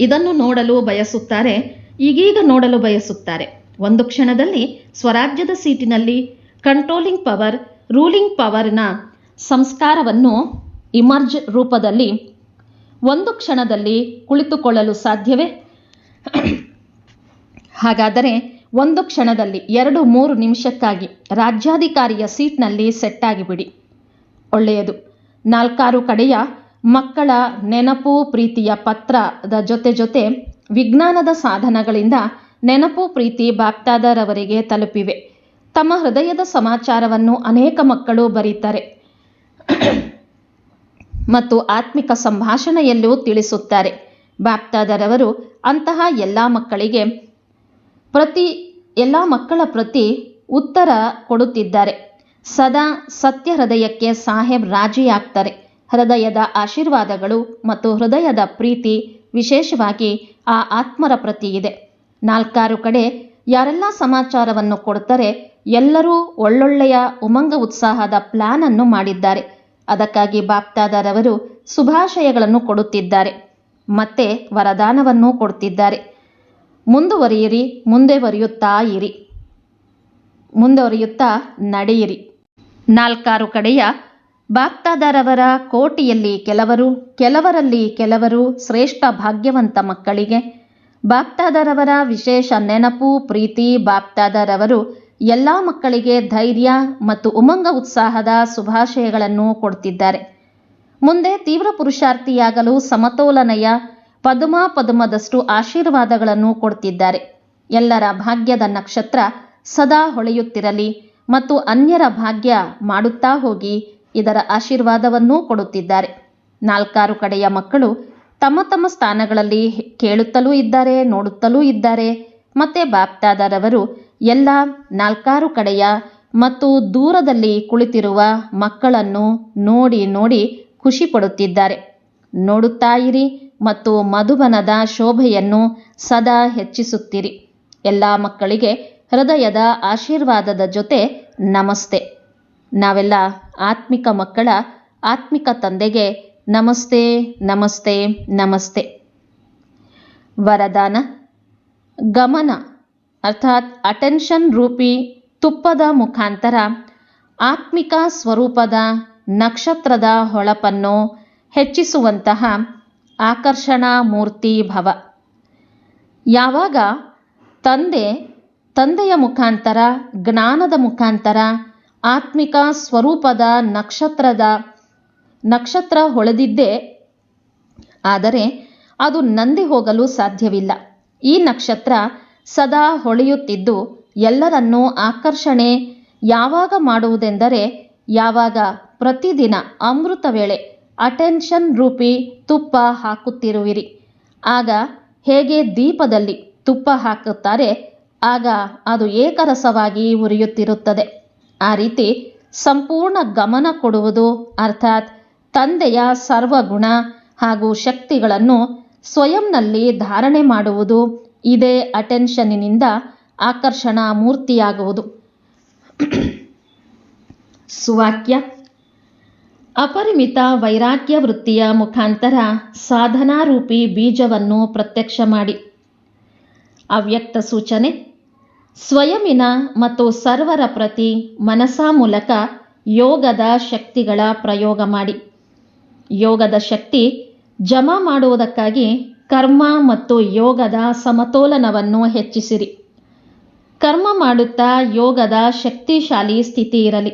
ಇದನ್ನು ನೋಡಲು ಬಯಸುತ್ತಾರೆ, ಈಗೀಗ ನೋಡಲು ಬಯಸುತ್ತಾರೆ. ಒಂದು ಕ್ಷಣದಲ್ಲಿ ಸ್ವರಾಜ್ಯದ ಸೀಟಿನಲ್ಲಿ ಕಂಟ್ರೋಲಿಂಗ್ ಪವರ್ ರೂಲಿಂಗ್ ಪವರ್ನ ಸಂಸ್ಕಾರವನ್ನು ಇಮರ್ಜ್ ರೂಪದಲ್ಲಿ ಒಂದು ಕ್ಷಣದಲ್ಲಿ ಕುಳಿತುಕೊಳ್ಳಲು ಸಾಧ್ಯವೇ? ಹಾಗಾದರೆ ಒಂದು ಕ್ಷಣದಲ್ಲಿ ಎರಡು ಮೂರು ನಿಮಿಷಕ್ಕಾಗಿ ರಾಜ್ಯಾಧಿಕಾರಿಯ ಸೀಟ್ನಲ್ಲಿ ಸೆಟ್ ಆಗಿಬಿಡಿ ಒಳ್ಳೆಯದು. ನಾಲ್ಕಾರು ಕಡೆಯ ಮಕ್ಕಳ ನೆನಪು ಪ್ರೀತಿಯ ಪತ್ರದ ಜೊತೆ ಜೊತೆ ವಿಜ್ಞಾನದ ಸಾಧನಗಳಿಂದ ನೆನಪು ಪ್ರೀತಿ ಬಾಪ್ತಾದರವರಿಗೆ ತಲುಪಿವೆ. ತಮ್ಮ ಹೃದಯದ ಸಮಾಚಾರವನ್ನು ಅನೇಕ ಮಕ್ಕಳು ಬರೀತಾರೆ. ಮತ್ತು ಆತ್ಮಿಕ ಸಂಭಾಷಣೆಯಲ್ಲೂ ತಿಳಿಸುತ್ತಾರೆ. ಬಾಪ್ತಾದರವರು ಅಂತಹ ಎಲ್ಲ ಮಕ್ಕಳಿಗೆ ಪ್ರತಿ, ಎಲ್ಲ ಮಕ್ಕಳ ಪ್ರತಿ ಉತ್ತರ ಕೊಡುತ್ತಿದ್ದಾರೆ. ಸದಾ ಸತ್ಯ ಹೃದಯಕ್ಕೆ ಸಾಹೇಬ್ ರಾಜಿಯಾಗ್ತಾರೆ. ಹೃದಯದ ಆಶೀರ್ವಾದಗಳು ಮತ್ತು ಹೃದಯದ ಪ್ರೀತಿ ವಿಶೇಷವಾಗಿ ಆ ಆತ್ಮರ ಪ್ರತಿ ಇದೆ. ನಾಲ್ಕಾರು ಕಡೆ ಯಾರೆಲ್ಲ ಸಮಾಚಾರವನ್ನು ಕೊಡ್ತಾರೆ ಎಲ್ಲರೂ ಒಳ್ಳೊಳ್ಳೆಯ ಉಮಂಗ ಉತ್ಸಾಹದ ಪ್ಲಾನ್ ಅನ್ನು ಮಾಡಿದ್ದಾರೆ. ಅದಕ್ಕಾಗಿ ಬಾಪ್ತಾದರವರು ಶುಭಾಶಯಗಳನ್ನು ಕೊಡುತ್ತಿದ್ದಾರೆ. ಮತ್ತೆ ವರದಾನವನ್ನು ಕೊಡುತ್ತಿದ್ದಾರೆ ಮುಂದುವರಿಯಿರಿ, ಮುಂದೆ ಬರೆಯುತ್ತಾ ಇರಿ. ಮುಂದುವರಿಯುತ್ತಾ ನಡೆಯಿರಿ. ನಾಲ್ಕಾರು ಕಡೆಯ ಬಾಗ್ದಾದರವರ ಕೋಟಿಯಲ್ಲಿ ಕೆಲವರು, ಕೆಲವರಲ್ಲಿ ಕೆಲವರು ಶ್ರೇಷ್ಠ ಭಾಗ್ಯವಂತ ಮಕ್ಕಳಿಗೆ. ಬಾಗ್ದಾದರವರ ವಿಶೇಷ ನೆನಪು, ಪ್ರೀತಿ ಬಾಗ್ದಾದರವರು ಎಲ್ಲ ಮಕ್ಕಳಿಗೆ ಧೈರ್ಯ ಮತ್ತು ಉಮಂಗ ಉತ್ಸಾಹದ ಶುಭಾಶಯಗಳನ್ನು ಕೊಡ್ತಿದ್ದಾರೆ. ಮುಂದೆ ತೀವ್ರ ಪುರುಷಾರ್ಥಿಯಾಗಲು ಸಮತೋಲನಯ, ಪದುಮ ಪದುಮದಷ್ಟು ಆಶೀರ್ವಾದಗಳನ್ನು ಕೊಡ್ತಿದ್ದಾರೆ. ಎಲ್ಲರ ಭಾಗ್ಯದ ನಕ್ಷತ್ರ ಸದಾ ಹೊಳೆಯುತ್ತಿರಲಿ ಮತ್ತು ಅನ್ಯರ ಭಾಗ್ಯ ಮಾಡುತ್ತಾ ಹೋಗಿ ಇದರ ಆಶೀರ್ವಾದವನ್ನೂ ಕೊಡುತ್ತಿದ್ದಾರೆ. ನಾಲ್ಕಾರು ಕಡೆಯ ಮಕ್ಕಳು ತಮ್ಮ ತಮ್ಮ ಸ್ಥಾನಗಳಲ್ಲಿ ಕೇಳುತ್ತಲೂ ಇದ್ದಾರೆ, ನೋಡುತ್ತಲೂ ಇದ್ದಾರೆ. ಮತ್ತೆ ಬಾಪ್ತಾದರವರು ಎಲ್ಲ ನಾಲ್ಕಾರು ಕಡೆಯ ಮತ್ತು ದೂರದಲ್ಲಿ ಕುಳಿತಿರುವ ಮಕ್ಕಳನ್ನು ನೋಡಿ ನೋಡಿ ಖುಷಿ ಪಡುತ್ತಿದ್ದಾರೆ ನೋಡುತ್ತಾ ಇರಿ ಮತ್ತು ಮಧುಬನದ ಶೋಭೆಯನ್ನು ಸದಾ ಹೆಚ್ಚಿಸುತ್ತಿರಿ. ಎಲ್ಲ ಮಕ್ಕಳಿಗೆ ಹೃದಯದ ಆಶೀರ್ವಾದದ ಜೊತೆ ನಮಸ್ತೆ. ನಾವೆಲ್ಲ ಆತ್ಮಿಕ ಮಕ್ಕಳ ಆತ್ಮಿಕ ತಂದೆಗೆ ನಮಸ್ತೆ ನಮಸ್ತೆ ನಮಸ್ತೆ. ವರದಾನ, ಗಮನ. ಅರ್ಥಾತ್ ಅಟೆನ್ಷನ್ ರೂಪಿ ತುಪ್ಪದ ಮುಖಾಂತರ ಆತ್ಮಿಕ ಸ್ವರೂಪದ ನಕ್ಷತ್ರದ ಹೊಳಪನ್ನು ಹೆಚ್ಚಿಸುವಂತಹ ಆಕರ್ಷಣಾ ಮೂರ್ತಿ ಭವ. ಯಾವಾಗ ತಂದೆ ತಂದೆಯ ಮುಖಾಂತರ, ಜ್ಞಾನದ ಮುಖಾಂತರ, ಆತ್ಮಿಕ ಸ್ವರೂಪದ ನಕ್ಷತ್ರದ ನಕ್ಷತ್ರ ಹೊಳೆದಿದ್ದೇ ಆದರೆ ಅದು ನಂದಿ ಹೋಗಲು ಸಾಧ್ಯವಿಲ್ಲ. ಈ ನಕ್ಷತ್ರ ಸದಾ ಹೊಳೆಯುತ್ತಿದ್ದು ಎಲ್ಲರನ್ನೂ ಆಕರ್ಷಣೆ ಯಾವಾಗ ಮಾಡುವುದೆಂದರೆ ಯಾವಾಗ ಪ್ರತಿದಿನ ಅಮೃತ ವೇಳೆ ಅಟೆನ್ಷನ್ ರೂಪಿ ತುಪ್ಪ ಹಾಕುತ್ತಿರುವಿರಿ. ಆಗ ಹೇಗೆ ದೀಪದಲ್ಲಿ ತುಪ್ಪ ಹಾಕುತ್ತಾರೆ, ಆಗ ಅದು ಏಕರಸವಾಗಿ ಉರಿಯುತ್ತಿರುತ್ತದೆ. ಆ ರೀತಿ ಸಂಪೂರ್ಣ ಗಮನ ಕೊಡುವುದು ಅರ್ಥಾತ್ ತಂದೆಯ ಸರ್ವಗುಣ ಹಾಗೂ ಶಕ್ತಿಗಳನ್ನು ಸ್ವಯಂನಲ್ಲಿ ಧಾರಣೆ ಮಾಡುವುದು ಇದೇ ಅಟೆನ್ಷನ್ನಿನಿಂದ ಆಕರ್ಷಣಾ ಮೂರ್ತಿಯಾಗುವುದು. ಸುವಾಕ್ಯ. ಅಪರಿಮಿತ ವೈರಾಗ್ಯ ವೃತ್ತಿಯ ಮುಖಾಂತರ ಸಾಧನಾರೂಪಿ ಬೀಜವನ್ನು ಪ್ರತ್ಯಕ್ಷ ಮಾಡಿ. ಅವ್ಯಕ್ತ ಸೂಚನೆ. ಸ್ವಯಮಿನ ಮತ್ತು ಸರ್ವರ ಪ್ರತಿ ಮನಸಾ ಮೂಲಕ ಯೋಗದ ಶಕ್ತಿಗಳ ಪ್ರಯೋಗ ಮಾಡಿ. ಯೋಗದ ಶಕ್ತಿ ಜಮಾ ಮಾಡುವುದಕ್ಕಾಗಿ ಕರ್ಮ ಮತ್ತು ಯೋಗದ ಸಮತೋಲನವನ್ನು ಹೆಚ್ಚಿಸಿರಿ. ಕರ್ಮ ಮಾಡುತ್ತಾ ಯೋಗದ ಶಕ್ತಿಶಾಲಿ ಸ್ಥಿತಿ ಇರಲಿ.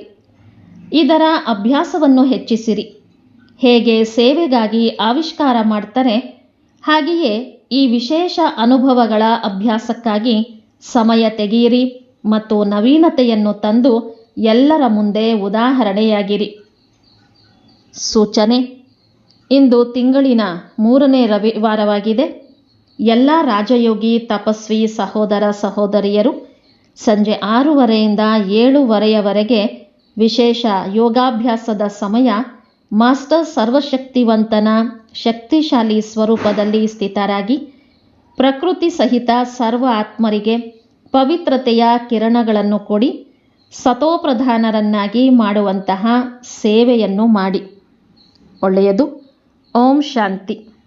ಇದರ ಅಭ್ಯಾಸವನ್ನು ಹೆಚ್ಚಿಸಿರಿ. ಹೇಗೆ ಸೇವೆಗಾಗಿ ಆವಿಷ್ಕಾರ ಮಾಡ್ತಾರೆ, ಹಾಗೆಯೇ ಈ ವಿಶೇಷ ಅನುಭವಗಳ ಅಭ್ಯಾಸಕ್ಕಾಗಿ ಸಮಯ ತೆಗೆಯಿರಿ ಮತ್ತು ನವೀನತೆಯನ್ನು ತಂದು ಎಲ್ಲರ ಮುಂದೆ ಉದಾಹರಣೆಯಾಗಿರಿ. ಸೂಚನೆ ಇಂದು ತಿಂಗಳಿನ ಮೂರನೇ ರವಿವಾರವಾಗಿದೆ ಎಲ್ಲ ರಾಜಯೋಗಿ, ತಪಸ್ವಿ ಸಹೋದರ ಸಹೋದರಿಯರು ಸಂಜೆ ಆರೂವರೆಯಿಂದ ಏಳುವರೆಯವರೆಗೆ ವಿಶೇಷ ಯೋಗಾಭ್ಯಾಸದ ಸಮಯ ಮಾಸ್ಟರ್ ಸರ್ವಶಕ್ತಿವಂತನ ಶಕ್ತಿಶಾಲಿ ಸ್ವರೂಪದಲ್ಲಿ ಸ್ಥಿತರಾಗಿ ಪ್ರಕೃತಿ ಸಹಿತ ಸರ್ವ ಆತ್ಮರಿಗೆ ಪವಿತ್ರತೆಯ ಕಿರಣಗಳನ್ನು ಕೊಡಿ, ಸತೋಪ್ರಧಾನರನ್ನಾಗಿ ಮಾಡುವಂತಹ ಸೇವೆಯನ್ನು ಮಾಡಿ. ಒಳ್ಳೆಯದು. ಓಂ ಶಾಂತಿ